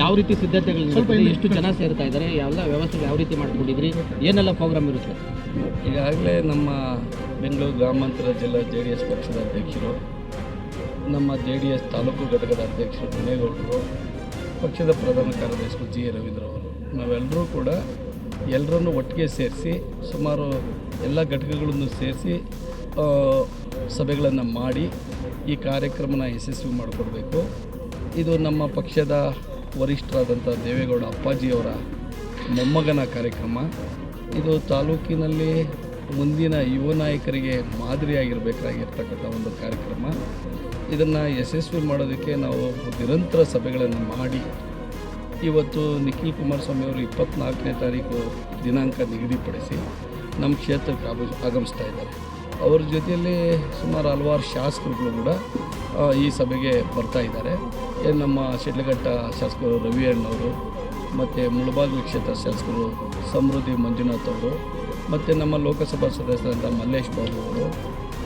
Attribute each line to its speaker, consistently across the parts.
Speaker 1: ಯಾವ ರೀತಿ ಸಿದ್ಧತೆಗಳು ಸ್ವಲ್ಪ ಎಷ್ಟು ಜನ ಸೇರ್ತಾ ಇದ್ದಾರೆ ಎಲ್ಲ ವ್ಯವಸ್ಥೆ ಯಾವ ರೀತಿ ಮಾಡ್ಕೊಂಡಿದ್ರಿ ಏನೆಲ್ಲ ಪ್ರೋಗ್ರಾಮ್ ಇರುತ್ತೆ?
Speaker 2: ಈಗಾಗಲೇ ನಮ್ಮ ಬೆಂಗಳೂರು ಗ್ರಾಮಾಂತರ ಜಿಲ್ಲಾ ಜೆ ಡಿ ಎಸ್ ಪಕ್ಷದ ಅಧ್ಯಕ್ಷರು ನಮ್ಮ ಜೆ ಡಿ ಎಸ್ ತಾಲೂಕು ಘಟಕದ ಅಧ್ಯಕ್ಷರು ಮುನೇಗೌಡರು ಪಕ್ಷದ ಪ್ರಧಾನ ಕಾರ್ಯದರ್ಶಿ ಜಿ ರವೀಂದ್ರ ಅವರು ನಾವೆಲ್ಲರೂ ಕೂಡ ಎಲ್ಲರನ್ನು ಒಟ್ಟಿಗೆ ಸೇರಿಸಿ ಸುಮಾರು ಎಲ್ಲ ಘಟಕಗಳನ್ನು ಸೇರಿಸಿ ಸಭೆಗಳನ್ನು ಮಾಡಿ ಈ ಕಾರ್ಯಕ್ರಮನ ಯಶಸ್ವಿ ಮಾಡಿಕೊಡ್ಬೇಕು. ಇದು ನಮ್ಮ ಪಕ್ಷದ ವರಿಷ್ಠರಾದಂಥ ದೇವೇಗೌಡ ಅಪ್ಪಾಜಿಯವರ ಮೊಮ್ಮಗನ ಕಾರ್ಯಕ್ರಮ. ಇದು ತಾಲೂಕಿನಲ್ಲಿ ಮುಂದಿನ ಯುವ ನಾಯಕರಿಗೆ ಮಾದರಿಯಾಗಿರಬೇಕಾಗಿರ್ತಕ್ಕಂಥ ಒಂದು ಕಾರ್ಯಕ್ರಮ. ಇದನ್ನು ಯಶಸ್ವಿ ಮಾಡೋದಕ್ಕೆ ನಾವು ನಿರಂತರ ಸಭೆಗಳನ್ನು ಮಾಡಿ. ಇವತ್ತು ನಿಖಿಲ್ ಕುಮಾರಸ್ವಾಮಿ ಅವರು ಇಪ್ಪತ್ನಾಲ್ಕನೇ ತಾರೀಕು ದಿನಾಂಕ ನಿಗದಿಪಡಿಸಿ ನಮ್ಮ ಕ್ಷೇತ್ರಕ್ಕೆ ಆಗು, ಆಗಮಿಸ್ತಾ ಇದ್ದಾರೆ. ಅವ್ರ ಜೊತೆಯಲ್ಲಿ ಸುಮಾರು ಹಲವಾರು ಶಾಸಕರುಗಳು ಕೂಡ ಈ ಸಭೆಗೆ ಬರ್ತಾ ಇದ್ದಾರೆ. ನಮ್ಮ ಶಿಡ್ಲಘಟ್ಟ ಶಾಸಕರು ರವಿ ಅಣ್ಣವರು ಮತ್ತು ಮುಳಬಾಗಿಲು ಕ್ಷೇತ್ರ ಶಾಸಕರು ಸಮೃದ್ಧಿ ಮಂಜುನಾಥ್ ಅವರು, ಮತ್ತು ನಮ್ಮ ಲೋಕಸಭಾ ಸದಸ್ಯರಾದ ಮಲ್ಲೇಶ್ ಬಾಬು ಅವರು,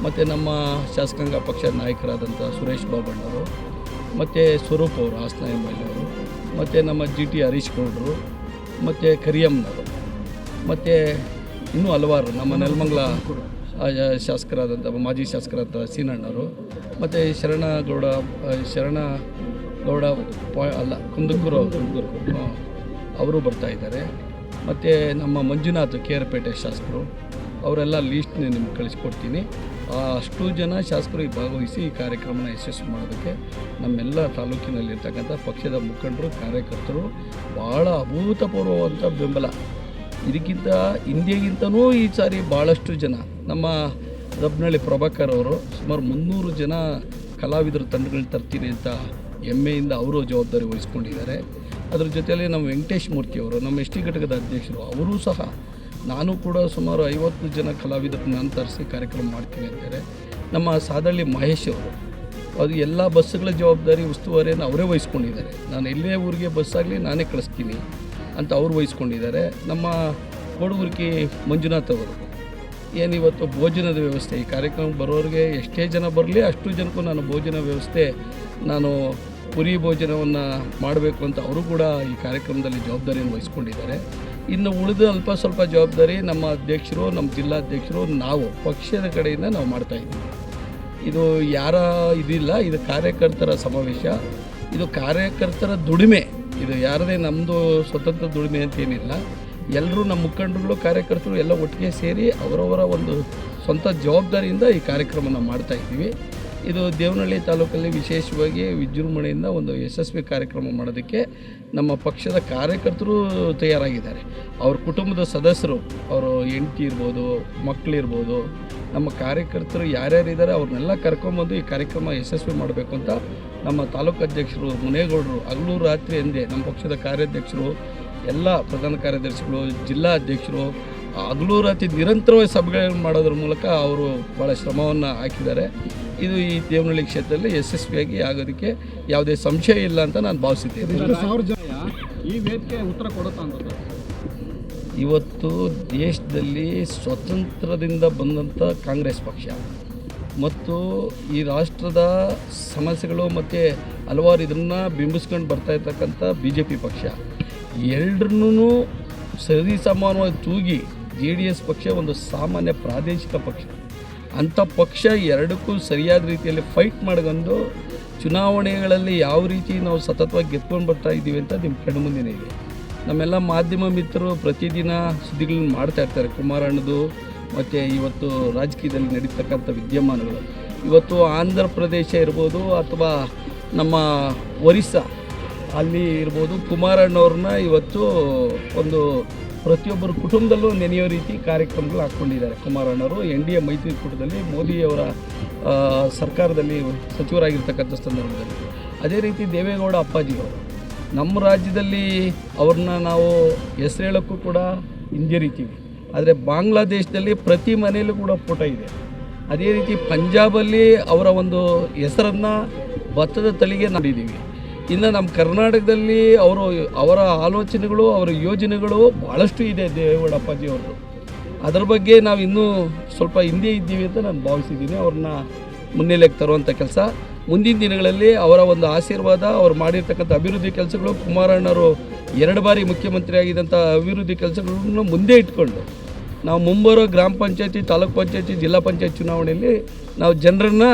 Speaker 2: ಮತ್ತು ನಮ್ಮ ಶಾಸಕಾಂಗ ಪಕ್ಷದ ನಾಯಕರಾದಂಥ ಸುರೇಶ್ ಬಾಬಣ್ಣವರು ಮತ್ತು ಸ್ವರೂಪ್ ಅವರು, ಹಾಸನ ಎಂ ಎಲ್ ಅವರು, ಮತ್ತು ನಮ್ಮ ಜಿ ಟಿ ಹರೀಶ್ ಗೌಡರು, ಮತ್ತು ಕರಿಯಮ್ಮನವರು, ಮತ್ತು ಇನ್ನೂ ಹಲವಾರು ನಮ್ಮ ನೆಲಮಂಗಲ ಶಾಸಕರಾದಂಥ ಮಾಜಿ ಶಾಸಕರಾದ ಸೀನಣ್ಣವರು, ಮತ್ತು ಶರಣಗೌಡ ಶರಣ ಗೌಡ ಅಲ್ಲ, ಕುಂದಕೂರು ಅವರು. ಅವರು ಬರ್ತಾ ಇದ್ದಾರೆ. ಮತ್ತು ನಮ್ಮ ಮಂಜುನಾಥ್ ಕೇರಪೇಟೆ ಶಾಸಕರು, ಅವರೆಲ್ಲ ಲೀಸ್ಟ್ನ ನಿಮ್ಗೆ ಕಳಿಸ್ಕೊಡ್ತೀನಿ. ಅಷ್ಟು ಜನ ಶಾಸಕರು ಭಾಗವಹಿಸಿ ಈ ಕಾರ್ಯಕ್ರಮನ ಯಶಸ್ವಿ ಮಾಡೋದಕ್ಕೆ ನಮ್ಮೆಲ್ಲ ತಾಲೂಕಿನಲ್ಲಿರ್ತಕ್ಕಂಥ ಪಕ್ಷದ ಮುಖಂಡರು, ಕಾರ್ಯಕರ್ತರು ಭಾಳ ಅಭೂತಪೂರ್ವವಂಥ ಬೆಂಬಲ. ಇದಕ್ಕಿಂತ ಹಿಂದೆಗಿಂತನೂ ಈ ಸಾರಿ ಭಾಳಷ್ಟು ಜನ ನಮ್ಮ ರಬ್ನಳ್ಳಿ ಪ್ರಭಾಕರ್ ಅವರು ಸುಮಾರು ಮುನ್ನೂರು ಜನ ಕಲಾವಿದರ ತಂಡಗಳು ತರ್ತೀರಿ ಅಂತ ಹೆಮ್ಮೆಯಿಂದ ಅವರು ಜವಾಬ್ದಾರಿ ವಹಿಸ್ಕೊಂಡಿದ್ದಾರೆ. ಅದರ ಜೊತೆಯಲ್ಲಿ ನಮ್ಮ ವೆಂಕಟೇಶ್ ಮೂರ್ತಿ ಅವರು, ನಮ್ಮ ಎಸ್ ಟಿ ಘಟಕದ ಅಧ್ಯಕ್ಷರು, ಅವರೂ ಸಹ ನಾನು ಕೂಡ ಸುಮಾರು ಐವತ್ತು ಜನ ಕಲಾವಿದರನ್ನ ನಾನು ತರಿಸಿ ಕಾರ್ಯಕ್ರಮ ಮಾಡ್ತೀನಿ ಅಂತಾರೆ ನಮ್ಮ ಸಾದಳ್ಳಿ ಮಹೇಶ್ ಅವರು, ಅದು ಎಲ್ಲ ಬಸ್ಸುಗಳ ಜವಾಬ್ದಾರಿ ಉಸ್ತುವಾರಿಯನ್ನು ಅವರೇ ವಹಿಸ್ಕೊಂಡಿದ್ದಾರೆ. ನಾನು ಎಲ್ಲೇ ಊರಿಗೆ ಬಸ್ ಆಗಲಿ ನಾನೇ ಕಳಿಸ್ತೀನಿ ಅಂತ ಅವ್ರು ವಹಿಸ್ಕೊಂಡಿದ್ದಾರೆ. ನಮ್ಮ ಕೋಡುಗುರ್ಕಿ ಮಂಜುನಾಥ್ ಅವರು ಏನಿವತ್ತು ಭೋಜನದ ವ್ಯವಸ್ಥೆ? ಈ ಕಾರ್ಯಕ್ರಮಕ್ಕೆ ಬರೋರಿಗೆ ಎಷ್ಟೇ ಜನ ಬರಲಿ ಅಷ್ಟು ಜನಕ್ಕೂ ನಾನು ಭೋಜನ ವ್ಯವಸ್ಥೆ, ನಾನು ಪುರಿ ಭೋಜನವನ್ನು ಮಾಡಬೇಕು ಅಂತ ಅವರು ಕೂಡ ಈ ಕಾರ್ಯಕ್ರಮದಲ್ಲಿ ಜವಾಬ್ದಾರಿಯನ್ನು ವಹಿಸ್ಕೊಂಡಿದ್ದಾರೆ. ಇನ್ನು ಉಳಿದ ಅಲ್ಪ ಸ್ವಲ್ಪ ಜವಾಬ್ದಾರಿ ನಮ್ಮ ಅಧ್ಯಕ್ಷರು, ನಮ್ಮ ಜಿಲ್ಲಾಧ್ಯಕ್ಷರು ನಾವು, ಪಕ್ಷದ ಕಡೆಯಿಂದ ನಾವು ಮಾಡ್ತಾಯಿದ್ದೀವಿ ಇದು ಯಾರ ಇದಿಲ್ಲ, ಇದು ಕಾರ್ಯಕರ್ತರ ಸಮಾವೇಶ. ಇದು ಕಾರ್ಯಕರ್ತರ ದುಡಿಮೆ. ಇದು ಯಾರದೇ ನಮ್ಮದು ಸ್ವತಂತ್ರ ದುಡಿಮೆ ಅಂತೇನಿಲ್ಲ ಎಲ್ಲರೂ ನಮ್ಮ ಮುಖಂಡರುಗಳು, ಕಾರ್ಯಕರ್ತರು ಎಲ್ಲ ಒಟ್ಟಿಗೆ ಸೇರಿ ಅವರವರ ಒಂದು ಸ್ವಂತ ಜವಾಬ್ದಾರಿಯಿಂದ ಈ ಕಾರ್ಯಕ್ರಮನ ಮಾಡ್ತಾ ಇದ್ದೀವಿ. ಇದು ದೇವನಹಳ್ಳಿ ತಾಲೂಕಲ್ಲಿ ವಿಶೇಷವಾಗಿ ವಿಜೃಂಭಣೆಯಿಂದ ಒಂದು ಯಶಸ್ವಿ ಕಾರ್ಯಕ್ರಮ ಮಾಡೋದಕ್ಕೆ ನಮ್ಮ ಪಕ್ಷದ ಕಾರ್ಯಕರ್ತರು ತಯಾರಾಗಿದ್ದಾರೆ. ಅವ್ರ ಕುಟುಂಬದ ಸದಸ್ಯರು, ಅವರು ಹೆಂಡತಿ ಇರ್ಬೋದು ಮಕ್ಕಳಿರ್ಬೋದು ನಮ್ಮ ಕಾರ್ಯಕರ್ತರು ಯಾರ್ಯಾರಿದ್ದಾರೆ ಅವ್ರನ್ನೆಲ್ಲ ಕರ್ಕೊಂಬಂದು ಈ ಕಾರ್ಯಕ್ರಮ ಯಶಸ್ವಿ ಮಾಡಬೇಕು ಅಂತ ನಮ್ಮ ತಾಲೂಕು ಅಧ್ಯಕ್ಷರು ಮುನೇಗೌಡರು ಹಗಲು ರಾತ್ರಿ ಎಂದೇ ನಮ್ಮ ಪಕ್ಷದ ಕಾರ್ಯಾಧ್ಯಕ್ಷರು ಎಲ್ಲ ಪ್ರಧಾನ ಕಾರ್ಯದರ್ಶಿಗಳು ಜಿಲ್ಲಾ ಅಧ್ಯಕ್ಷರು ಹಗಲು ರಾತ್ರಿ ನಿರಂತರವಾಗಿ ಸಭೆಗಳನ್ನು ಮಾಡೋದ್ರ ಮೂಲಕ ಅವರು ಭಾಳ ಶ್ರಮವನ್ನು ಹಾಕಿದ್ದಾರೆ. ಇದು ಈ ದೇವನಹಳ್ಳಿ ಕ್ಷೇತ್ರದಲ್ಲಿ ಯಶಸ್ವಿಯಾಗಿ ಆಗೋದಕ್ಕೆ ಯಾವುದೇ ಸಂಶಯ ಇಲ್ಲ ಅಂತ ನಾನು
Speaker 3: ಭಾವಿಸುತ್ತೇನೆ. ಈ ವೇದಿಕೆ ಉತ್ತರ ಕೊಡುತ್ತಾ
Speaker 2: ಇವತ್ತು ದೇಶದಲ್ಲಿ ಸ್ವತಂತ್ರದಿಂದ ಬಂದಂಥ ಕಾಂಗ್ರೆಸ್ ಪಕ್ಷ ಮತ್ತು ಈ ರಾಷ್ಟ್ರದ ಸಮಸ್ಯೆಗಳು ಮತ್ತು ಹಲವಾರು ಇದನ್ನು ಬಿಂಬಿಸ್ಕೊಂಡು ಬರ್ತಾ ಇರ್ತಕ್ಕಂಥ ಬಿ ಜೆ ಪಿ ಪಕ್ಷ. ಎರಡನ್ನೂ ಸರಿ ಸಮಾನವಾಗಿ ತೂಗಿ ಜೆ ಡಿ ಎಸ್ ಪಕ್ಷ ಒಂದು ಸಾಮಾನ್ಯ ಪ್ರಾದೇಶಿಕ ಪಕ್ಷ. ಅಂಥ ಪಕ್ಷ ಎರಡಕ್ಕೂ ಸರಿಯಾದ ರೀತಿಯಲ್ಲಿ ಫೈಟ್ ಮಾಡ್ಕೊಂಡು ಚುನಾವಣೆಗಳಲ್ಲಿ ಯಾವ ರೀತಿ ನಾವು ಸತತವಾಗಿ ಗೆದ್ಕೊಂಡು ಬರ್ತಾ ಇದ್ದೀವಿ ಅಂತ ನಿಮ್ಮ ಕಣ್ಮುಂದಿನೇ ಇದೆ. ನಮ್ಮೆಲ್ಲ ಮಾಧ್ಯಮ ಮಿತ್ರರು ಪ್ರತಿದಿನ ಸುದ್ದಿಗಳನ್ನ ಮಾಡ್ತಾ ಇರ್ತಾರೆ. ಕುಮಾರಣ್ಣದು ಮತ್ತು ಇವತ್ತು ರಾಜಕೀಯದಲ್ಲಿ ನಡೀತಕ್ಕಂಥ ವಿದ್ಯಮಾನಗಳು. ಇವತ್ತು ಆಂಧ್ರ ಪ್ರದೇಶ ಇರ್ಬೋದು ಅಥವಾ ನಮ್ಮ ಒರಿಸ್ಸಾ ಅಲ್ಲಿ ಇರ್ಬೋದು. ಕುಮಾರಣ್ಣವ್ರನ್ನ ಇವತ್ತು ಒಂದು ಪ್ರತಿಯೊಬ್ಬರ ಕುಟುಂಬದಲ್ಲೂ ನೆನೆಯೋ ರೀತಿ ಕಾರ್ಯಕ್ರಮಗಳು ಹಾಕ್ಕೊಂಡಿದ್ದಾರೆ. ಕುಮಾರಣ್ಣವರು ಎನ್ ಡಿ ಎ ಮೈತ್ರಿಕೂಟದಲ್ಲಿ ಮೋದಿಯವರ ಸರ್ಕಾರದಲ್ಲಿ ಸಚಿವರಾಗಿರ್ತಕ್ಕಂಥ ಸಂದರ್ಭದಲ್ಲಿ. ಅದೇ ರೀತಿ ದೇವೇಗೌಡ ಅಪ್ಪಾಜಿಯವರು ನಮ್ಮ ರಾಜ್ಯದಲ್ಲಿ ಅವ್ರನ್ನ ನಾವು ಹೆಸರು ಕೂಡ ಹಿಂಜರಿತೀವಿ. ಆದರೆ ಬಾಂಗ್ಲಾದೇಶದಲ್ಲಿ ಪ್ರತಿ ಮನೆಯಲ್ಲೂ ಕೂಡ ಫೋಟೋ ಇದೆ. ಅದೇ ರೀತಿ ಪಂಜಾಬಲ್ಲಿ ಅವರ ಒಂದು ಹೆಸರನ್ನು ಭತ್ತದ ತಳಿಗೆ ನೋಡಿದ್ದೀವಿ ಇನ್ನು ನಮ್ಮ ಕರ್ನಾಟಕದಲ್ಲಿ ಅವರು ಅವರ ಆಲೋಚನೆಗಳು, ಅವರ ಯೋಜನೆಗಳು ಭಾಳಷ್ಟು ಇದೆ ದೇವೇಗೌಡಪ್ಪಾಜಿ ಅವರು ಅದರ ಬಗ್ಗೆ ನಾವು ಇನ್ನೂ ಸ್ವಲ್ಪ ಹಿಂದೆ ಇದ್ದೀವಿ ಅಂತ ನಾನು ಭಾವಿಸಿದ್ದೀನಿ. ಅವ್ರನ್ನ ಮುನ್ನೆಲೆಗೆ ತರುವಂಥ ಕೆಲಸ. ಮುಂದಿನ ದಿನಗಳಲ್ಲಿ ಅವರ ಒಂದು ಆಶೀರ್ವಾದ, ಅವರು ಮಾಡಿರ್ತಕ್ಕಂಥ ಅಭಿವೃದ್ಧಿ ಕೆಲಸಗಳು ಕುಮಾರಣ್ಣವರು ಎರಡು ಬಾರಿ ಮುಖ್ಯಮಂತ್ರಿ ಆಗಿದ್ದಂಥ ಅಭಿವೃದ್ಧಿ ಕೆಲಸಗಳನ್ನು ಮುಂದೆ ಇಟ್ಕೊಂಡು ನಾವು ಮುಂಬರೋ ಗ್ರಾಮ ಪಂಚಾಯತಿ, ತಾಲೂಕು ಪಂಚಾಯತಿ, ಜಿಲ್ಲಾ ಪಂಚಾಯತ್ ಚುನಾವಣೆಯಲ್ಲಿ ನಾವು ಜನರನ್ನ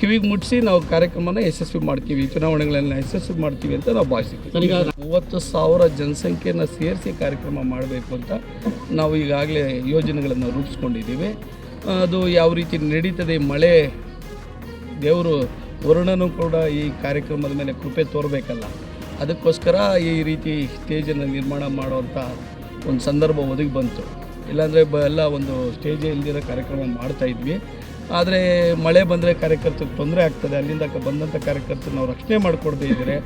Speaker 2: ಕಿವಿಗೆ ಮುಟ್ಟಿಸಿ ನಾವು ಕಾರ್ಯಕ್ರಮನ ಯಶಸ್ವಿ ಮಾಡ್ತೀವಿ ಚುನಾವಣೆಗಳನ್ನು ಯಶಸ್ವಿ ಮಾಡ್ತೀವಿ ಅಂತ ನಾವು ಭಾವಿಸ್ತೀವಿ. ಮೂವತ್ತು ಸಾವಿರ ಜನಸಂಖ್ಯೆಯನ್ನು ಸೇರಿಸಿ ಕಾರ್ಯಕ್ರಮ ಮಾಡಬೇಕು ಅಂತ ನಾವು ಈಗಾಗಲೇ ಯೋಜನೆಗಳನ್ನು ರೂಪಿಸ್ಕೊಂಡಿದ್ದೀವಿ. ಅದು ಯಾವ ರೀತಿ ನಡೀತದೆ ಮಳೆ ದೇವರು ವರುಣನು ಕೂಡ ಈ ಕಾರ್ಯಕ್ರಮದ ಮೇಲೆ ಕೃಪೆ ತೋರಬೇಕಲ್ಲ ಅದಕ್ಕೋಸ್ಕರ ಈ ರೀತಿ ಸ್ಟೇಜನ್ನು ನಿರ್ಮಾಣ ಮಾಡುವಂಥ ಒಂದು ಸಂದರ್ಭ ಒದಗಿ ಬಂತು. ಇಲ್ಲಾಂದರೆ ಬ ಎಲ್ಲ ಒಂದು ಸ್ಟೇಜ್ ಇಲ್ದಿರೋ ಕಾರ್ಯಕ್ರಮ ಮಾಡ್ತಾ ಇದ್ವಿ. ಆದರೆ ಮಳೆ ಬಂದರೆ ಕಾರ್ಯಕರ್ತರಿಗೆ ತೊಂದರೆ ಆಗ್ತದೆ. ಅಲ್ಲಿಂದ ಬಂದಂಥ ಕಾರ್ಯಕರ್ತರು ನಾವು ರಕ್ಷಣೆ ಮಾಡಿಕೊಡದೇ ಇದ್ದರೆ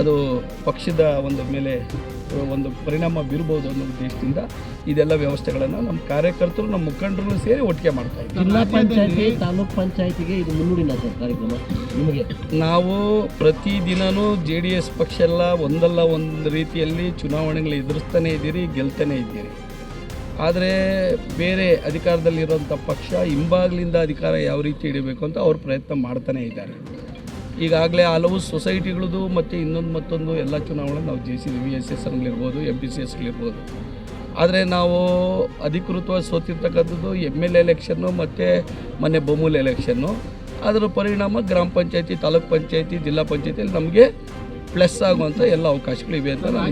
Speaker 2: ಅದು ಪಕ್ಷದ ಒಂದು ಮೇಲೆ ಒಂದು ಪರಿಣಾಮ ಬೀರ್ಬೋದು ಅನ್ನೋ ಉದ್ದೇಶದಿಂದ ಇದೆಲ್ಲ ವ್ಯವಸ್ಥೆಗಳನ್ನು ನಮ್ಮ ಕಾರ್ಯಕರ್ತರು ನಮ್ಮ ಮುಖಂಡರು ಸೇರಿ ಒಟ್ಟಿಗೆ ಮಾಡ್ತಾ ಇದ್ದೀವಿ
Speaker 1: ಜಿಲ್ಲಾ ಪಂಚಾಯತಿ ತಾಲೂಕ್ ಪಂಚಾಯತಿಗೆ ಇದು ಮುನ್ನುಡಿನ ಕಾರ್ಯಕ್ರಮ. ನಿಮಗೆ?
Speaker 2: ನಾವು ಪ್ರತಿದಿನವೂ ಜೆ ಡಿ ಎಸ್ ಪಕ್ಷ ಎಲ್ಲ ಒಂದಲ್ಲ ಒಂದು ರೀತಿಯಲ್ಲಿ ಚುನಾವಣೆಗಳು ಎದುರಿಸ್ತಾನೆ ಇದ್ದೀರಿ ಗೆಲ್ತಾನೆ ಇದ್ದೀರಿ. ಆದರೆ ಬೇರೆ ಅಧಿಕಾರದಲ್ಲಿರುವಂಥ ಪಕ್ಷ ಹಿಂಬಾಗ್ಲಿಂದ ಅಧಿಕಾರ ಯಾವ ರೀತಿ ಹಿಡಿಬೇಕು ಅಂತ ಅವ್ರು ಪ್ರಯತ್ನ ಮಾಡ್ತಾನೆ ಇದ್ದಾರೆ. ಈಗಾಗಲೇ ಹಲವು ಸೊಸೈಟಿಗಳದು ಮತ್ತು ಇನ್ನೊಂದು ಮತ್ತೊಂದು ಎಲ್ಲ ಚುನಾವಣೆ ನಾವು ಜಯಿಸಿದ್ದೀವಿ ಎಸ್ ಎಸ್ ಅಂಗ್ಲಿರ್ಬೋದು ಎಂ ಬಿ ಸಿ ಎಸ್ಗಳಿರ್ಬೋದು ಆದರೆ ನಾವು ಅಧಿಕೃತವಾಗಿ ಸೋತಿರ್ತಕ್ಕಂಥದ್ದು ಎಂ ಎಲ್ ಎಲೆಕ್ಷನ್ನು ಮತ್ತು ಮನೆ ಬೊಮ್ಮೂಲ್ ಎಲೆಕ್ಷನ್ನು ಅದರ ಪರಿಣಾಮ ಗ್ರಾಮ ಪಂಚಾಯತಿ, ತಾಲೂಕ್ ಪಂಚಾಯತಿ, ಜಿಲ್ಲಾ ಪಂಚಾಯತಿಯಲ್ಲಿ ನಮಗೆ ಪ್ಲಸ್ ಆಗುವಂಥ ಎಲ್ಲ ಅವಕಾಶಗಳಿವೆ ಅಂತ ನಾನು